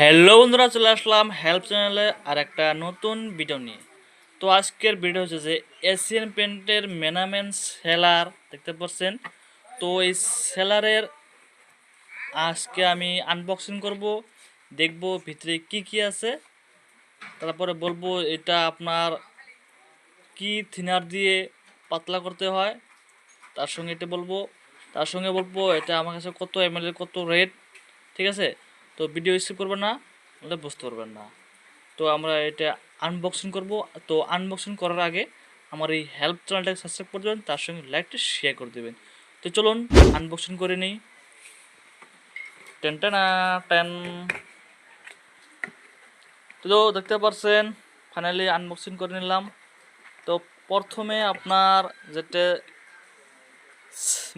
Hello বন্ধুরা, চলে আসলাম help চ্যানেলে আর একটা নতুন ভিডিও নিয়ে। তো আজকের ভিডিও হচ্ছে যে এশিয়ান পেন্টের মেনামেন সেলার দেখতে পাচ্ছেন? তো এই সেলারের আজকে আমি আনবক্সিং করব, দেখব ভিতরে কি কি আছে। তারপরে বলব এটা আপনার কি থিনার দিয়ে পাতলা করতে হয়, তার সঙ্গে এটা বলব। তার সঙ্গে বলব এটা আমার কাছে কত এম কত রেট ঠিক আছে? তো ভিডিও স্কিপ করবেন না তাহলে বুঝতে পারবেন না। তো আমরা এটা আনবক্সিং করব। তো আনবক্সিং করার আগে আমার এই হেল্প চ্যানেলটাকে সাবস্ক্রাইব করে দেবেন, তার সঙ্গে লাইকটা শেয়ার করে দেবেন। তো চলুন আনবক্সিং করে নিই। টেন টেনা। টেন তো দেখতে পাচ্ছেন ফাইনালি আনবক্সিং করে নিলাম। তো প্রথমে আপনার যেটা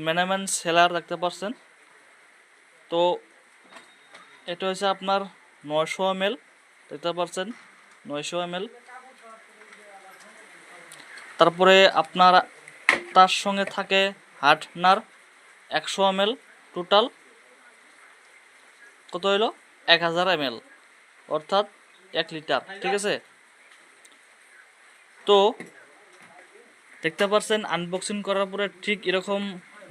ম্যানেমেন্ট সেলার দেখতে পাচ্ছেন তো এটা হচ্ছে আপনার নয়শো এম দেখতে পাচ্ছেন? নয়শো এম তারপরে আপনার তার সঙ্গে থাকে হার্টনার একশো এম টোটাল। কত হইল? এক হাজার এম অর্থাৎ এক লিটার, ঠিক আছে? তো দেখতে পাচ্ছেন আনবক্সিং করার পরে ঠিক এরকম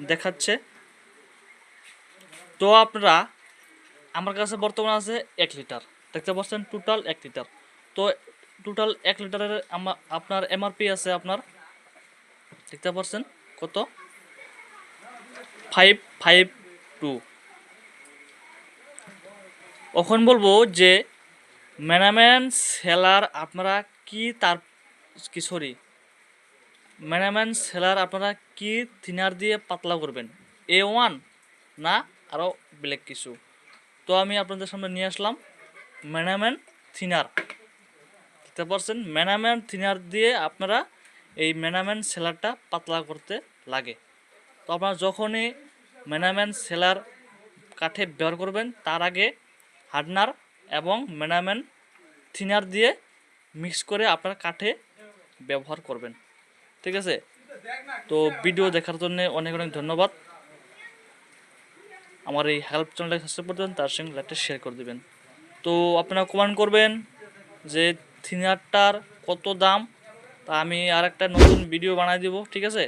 দেখাচ্ছে। তো আপনারা আমার কাছে বর্তমানে আছে এক লিটার। দেখতে পাচ্ছেন টোটাল এক লিটার। তো টোটাল এক লিটারের আপনার এমআরপি আছে আপনার, দেখতে পাচ্ছেন কত? ফাইভ ফাইভ টু এখন বলব যে ম্যানেমেন্ট সেলার আপনারা কি তার কি সরি ম্যানেমেন্ট সেলার আপনারা কি থিনার দিয়ে পাতলা করবেন? এ ওয়ান না আরও ব্ল্যাক কিছু? তো আমি আপনাদের সামনে নিয়ে আসলাম ম্যানামেন থিনার। দেখতে পাচ্ছেন ম্যানামেন থিনার দিয়ে আপনারা এই ম্যানামেন সেলারটা পাতলা করতে লাগে। তো আপনারা যখনই ম্যানামেন সেলার কাঠে ব্যবহার করবেন, তার আগে হার্ডনার এবং ম্যানামেন থিনার দিয়ে মিক্স করে আপনার কাঠে ব্যবহার করবেন। ঠিক আছে? তো ভিডিও দেখার জন্য অনেক অনেক ধন্যবাদ। আমার এই হেল্প চ্যানেলটা সাবস্ক্রাইব করে দেবেন, তার সঙ্গে লাইকটা শেয়ার করে দেবেন। তো আপনারা কমেন্ট করবেন যে থিনারটার কত দাম, তা আমি আর একটা নতুন ভিডিও বানাই দিব, ঠিক আছে?